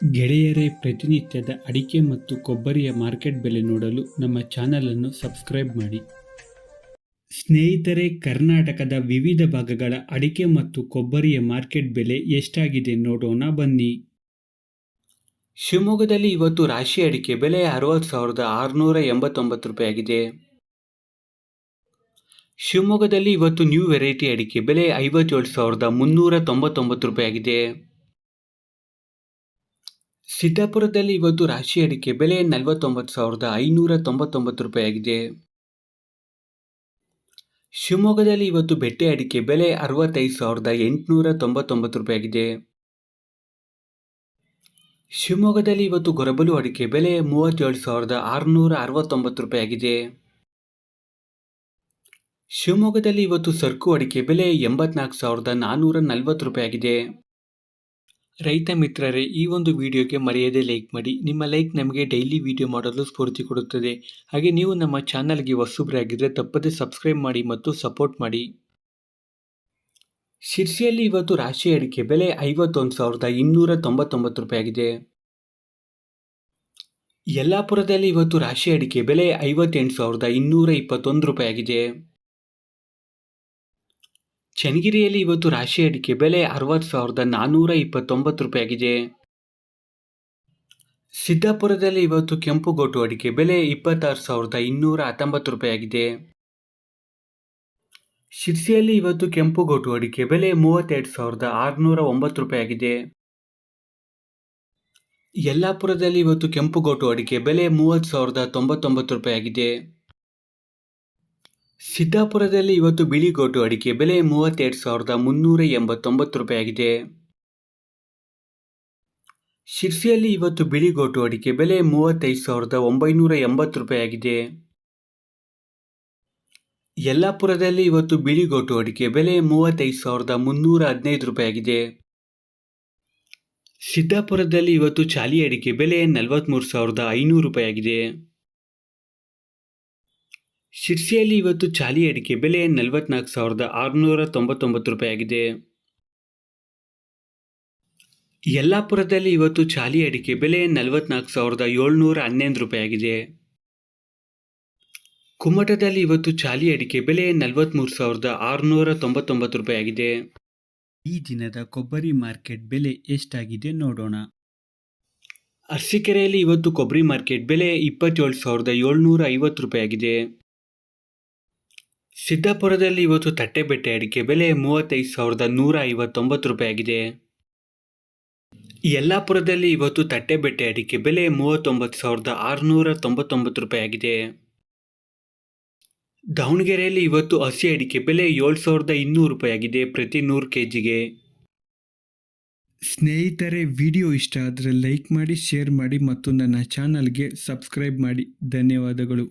ಗೆಳೆಯರೇ, ಪ್ರತಿನಿತ್ಯದ ಅಡಿಕೆ ಮತ್ತು ಕೊಬ್ಬರಿಯ ಮಾರ್ಕೆಟ್ ಬೆಲೆ ನೋಡಲು ನಮ್ಮ ಚಾನಲನ್ನು ಸಬ್ಸ್ಕ್ರೈಬ್ ಮಾಡಿ. ಸ್ನೇಹಿತರೆ, ಕರ್ನಾಟಕದ ವಿವಿಧ ಭಾಗಗಳ ಅಡಿಕೆ ಮತ್ತು ಕೊಬ್ಬರಿಯ ಮಾರ್ಕೆಟ್ ಬೆಲೆ ಎಷ್ಟಾಗಿದೆ ನೋಡೋಣ ಬನ್ನಿ. ಶಿವಮೊಗ್ಗದಲ್ಲಿ ಇವತ್ತು ರಾಶಿ ಅಡಿಕೆ ಬೆಲೆ ಅರವತ್ತು ಸಾವಿರದ ಆರುನೂರ ಎಂಬತ್ತೊಂಬತ್ತು ರೂಪಾಯಿ ಆಗಿದೆ. ಶಿವಮೊಗ್ಗದಲ್ಲಿ ಇವತ್ತು ನ್ಯೂ ವೆರೈಟಿ ಅಡಿಕೆ ಬೆಲೆ ಐವತ್ತೇಳು ಸಾವಿರದ ಮುನ್ನೂರ ತೊಂಬತ್ತೊಂಬತ್ತು ರೂಪಾಯಿ ಆಗಿದೆ. ಸಿದ್ದಾಪುರದಲ್ಲಿ ಇವತ್ತು ರಾಶಿ ಅಡಿಕೆ ಬೆಲೆ ನಲವತ್ತೊಂಬತ್ತು ಸಾವಿರದ ಐನೂರ ತೊಂಬತ್ತೊಂಬತ್ತು ರೂಪಾಯಿ ಆಗಿದೆ ಶಿವಮೊಗ್ಗದಲ್ಲಿ ಇವತ್ತು ಬೆಟ್ಟೆ ಅಡಿಕೆ ಬೆಲೆ ಅರವತ್ತೈದು ಸಾವಿರದ ಎಂಟುನೂರ ತೊಂಬತ್ತೊಂಬತ್ತು ರೂಪಾಯಿ ಆಗಿದೆ ಶಿವಮೊಗ್ಗದಲ್ಲಿ ಇವತ್ತು ಗೊರಬಲು ಅಡಿಕೆ ಬೆಲೆ ಮೂವತ್ತೇಳು ಸಾವಿರದ ಆರುನೂರ ಅರವತ್ತೊಂಬತ್ತು ರೂಪಾಯಿ ಆಗಿದೆ ಶಿವಮೊಗ್ಗದಲ್ಲಿ ಇವತ್ತು ಸರ್ಕು ಅಡಿಕೆ ಬೆಲೆ ಎಂಬತ್ನಾಲ್ಕು ಸಾವಿರದ ನಾನ್ನೂರ ನಲವತ್ತು ರೂಪಾಯಿ ಆಗಿದೆ ರೈತ ಮಿತ್ರರೇ, ಈ ಒಂದು ವಿಡಿಯೋಗೆ ಮರೆಯದೆ ಲೈಕ್ ಮಾಡಿ. ನಿಮ್ಮ ಲೈಕ್ ನಮಗೆ ಡೈಲಿ ವಿಡಿಯೋ ಮಾಡಲು ಸ್ಫೂರ್ತಿ ಕೊಡುತ್ತದೆ. ಹಾಗೆ ನೀವು ನಮ್ಮ ಚಾನಲ್ಗೆ ಹೊಸಬ್ರಾಗಿದ್ದರೆ ತಪ್ಪದೆ ಸಬ್ಸ್ಕ್ರೈಬ್ ಮಾಡಿ ಮತ್ತು ಸಪೋರ್ಟ್ ಮಾಡಿ. ಶಿರ್ಸಿಯಲ್ಲಿ ಇವತ್ತು ರಾಶಿ ಅಡಿಕೆ ಬೆಲೆ ಐವತ್ತೊಂದು ಸಾವಿರದ ಇನ್ನೂರ ತೊಂಬತ್ತೊಂಬತ್ತು ರೂಪಾಯಿ ಆಗಿದೆ. ಯಲ್ಲಾಪುರದಲ್ಲಿ ಇವತ್ತು ರಾಶಿ ಅಡಿಕೆ ಬೆಲೆ ಐವತ್ತೆಂಟು ಸಾವಿರದ ಇನ್ನೂರ ಇಪ್ಪತ್ತೊಂದು ರೂಪಾಯಿ ಆಗಿದೆ. ಚನ್ನಗಿರಿಯಲ್ಲಿ ಇವತ್ತು ರಾಶಿ ಅಡಿಕೆ ಬೆಲೆ ಅರವತ್ತು ಸಾವಿರದ ನಾನ್ನೂರ ಇಪ್ಪತ್ತೊಂಬತ್ತು ರೂಪಾಯಿಯಾಗಿದೆ. ಸಿದ್ದಾಪುರದಲ್ಲಿ ಇವತ್ತು ಕೆಂಪುಗೋಟು ಅಡಿಕೆ ಬೆಲೆ ಇಪ್ಪತ್ತಾರು ಸಾವಿರದ ಇನ್ನೂರ ಹತ್ತೊಂಬತ್ತು ರೂಪಾಯಿಯಾಗಿದೆ. ಶಿರ್ಸಿಯಲ್ಲಿ ಇವತ್ತು ಕೆಂಪುಗೋಟು ಅಡಿಕೆ ಬೆಲೆ ಮೂವತ್ತೆರಡು ಸಾವಿರದ ಆರುನೂರ ಒಂಬತ್ತು ರೂಪಾಯಿಯಾಗಿದೆ. ಯಲ್ಲಾಪುರದಲ್ಲಿ ಇವತ್ತು ಕೆಂಪುಗೋಟು ಅಡಿಕೆ ಬೆಲೆ ಮೂವತ್ತು ಸಾವಿರದ ತೊಂಬತ್ತೊಂಬತ್ತು ರೂಪಾಯಿ ಆಗಿದೆ ಸಿದ್ದಾಪುರದಲ್ಲಿ ಇವತ್ತು ಬಿಳಿಗೋಟು ಅಡಿಕೆ ಬೆಲೆ ಮೂವತ್ತೆರಡು ಸಾವಿರದ ಮುನ್ನೂರ ಎಂಬತ್ತೊಂಬತ್ತು ರೂಪಾಯಿಯಾಗಿದೆ. ಶಿರ್ಸಿಯಲ್ಲಿ ಇವತ್ತು ಬಿಳಿಗೋಟು ಅಡಿಕೆ ಬೆಲೆ ಮೂವತ್ತೈದು ಸಾವಿರದ ಒಂಬೈನೂರ ಎಂಬತ್ತು ರೂಪಾಯಿಯಾಗಿದೆ. ಯಲ್ಲಾಪುರದಲ್ಲಿ ಇವತ್ತು ಬಿಳಿಗೋಟು ಅಡಿಕೆ ಬೆಲೆ ಮೂವತ್ತೈದು ಸಾವಿರದ ಮುನ್ನೂರ ಹದಿನೈದು ರೂಪಾಯಿಯಾಗಿದೆ. ಸಿದ್ದಾಪುರದಲ್ಲಿ ಇವತ್ತು ಚಾಲಿ ಅಡಿಕೆ ಬೆಲೆ ನಲವತ್ತ್ಮೂರು ಸಾವಿರದ ಐನೂರು ರೂಪಾಯಿ ಆಗಿದೆ ಶಿರ್ಸಿಯಲ್ಲಿ ಇವತ್ತು ಚಾಲಿ ಅಡಿಕೆ ಬೆಲೆ ನಲವತ್ನಾಲ್ಕು ಸಾವಿರದ ಆರುನೂರ ತೊಂಬತ್ತೊಂಬತ್ತು ರೂಪಾಯಿ ಆಗಿದೆ. ಯಲ್ಲಾಪುರದಲ್ಲಿ ಇವತ್ತು ಚಾಲಿ ಅಡಿಕೆ ಬೆಲೆ ನಲವತ್ನಾಲ್ಕು ಸಾವಿರದ ಏಳ್ನೂರ ಹನ್ನೊಂದು ರೂಪಾಯಿ ಆಗಿದೆ. ಕುಮಟದಲ್ಲಿ ಇವತ್ತು ಚಾಲಿ ಅಡಿಕೆ ಬೆಲೆ ನಲವತ್ತ್ಮೂರು ಸಾವಿರದ ಆರುನೂರ ತೊಂಬತ್ತೊಂಬತ್ತು ರೂಪಾಯಿ ಆಗಿದೆ. ಈ ದಿನದ ಕೊಬ್ಬರಿ ಮಾರ್ಕೆಟ್ ಬೆಲೆ ಎಷ್ಟಾಗಿದೆ ನೋಡೋಣ. ಅರಸೀಕೆರೆಯಲ್ಲಿ ಇವತ್ತು ಕೊಬ್ಬರಿ ಮಾರ್ಕೆಟ್ ಬೆಲೆ ಇಪ್ಪತ್ತೇಳು ಸಾವಿರದ ಏಳ್ನೂರ ಐವತ್ತು ರೂಪಾಯಿ ಆಗಿದೆ. ಸಿದ್ದಾಪುರದಲ್ಲಿ ಇವತ್ತು ತಟ್ಟೆಬೆಟ್ಟೆ ಅಡಿಕೆ ಬೆಲೆ ಮೂವತ್ತೈದು ಸಾವಿರದ ನೂರ ಐವತ್ತೊಂಬತ್ತು ರೂಪಾಯಿ ಆಗಿದೆ. ಯಲ್ಲಾಪುರದಲ್ಲಿ ಇವತ್ತು ತಟ್ಟೆಬೆಟ್ಟೆ ಅಡಿಕೆ ಬೆಲೆ ಮೂವತ್ತೊಂಬತ್ತು ಸಾವಿರದ ಆರುನೂರ ತೊಂಬತ್ತೊಂಬತ್ತು ರೂಪಾಯಿ ಆಗಿದೆ. ದಾವಣಗೆರೆಯಲ್ಲಿ ಇವತ್ತು ಹಸಿ ಅಡಿಕೆ ಬೆಲೆ ಏಳು ಸಾವಿರದ ಇನ್ನೂರು ರೂಪಾಯಿ ಆಗಿದೆ ಪ್ರತಿ ನೂರು ಕೆ ಜಿಗೆ ಸ್ನೇಹಿತರೆ, ವಿಡಿಯೋ ಇಷ್ಟ ಆದರೆ ಲೈಕ್ ಮಾಡಿ, ಶೇರ್ ಮಾಡಿ ಮತ್ತು ನನ್ನ ಚಾನಲ್ಗೆ ಸಬ್ಸ್ಕ್ರೈಬ್ ಮಾಡಿ. ಧನ್ಯವಾದಗಳು.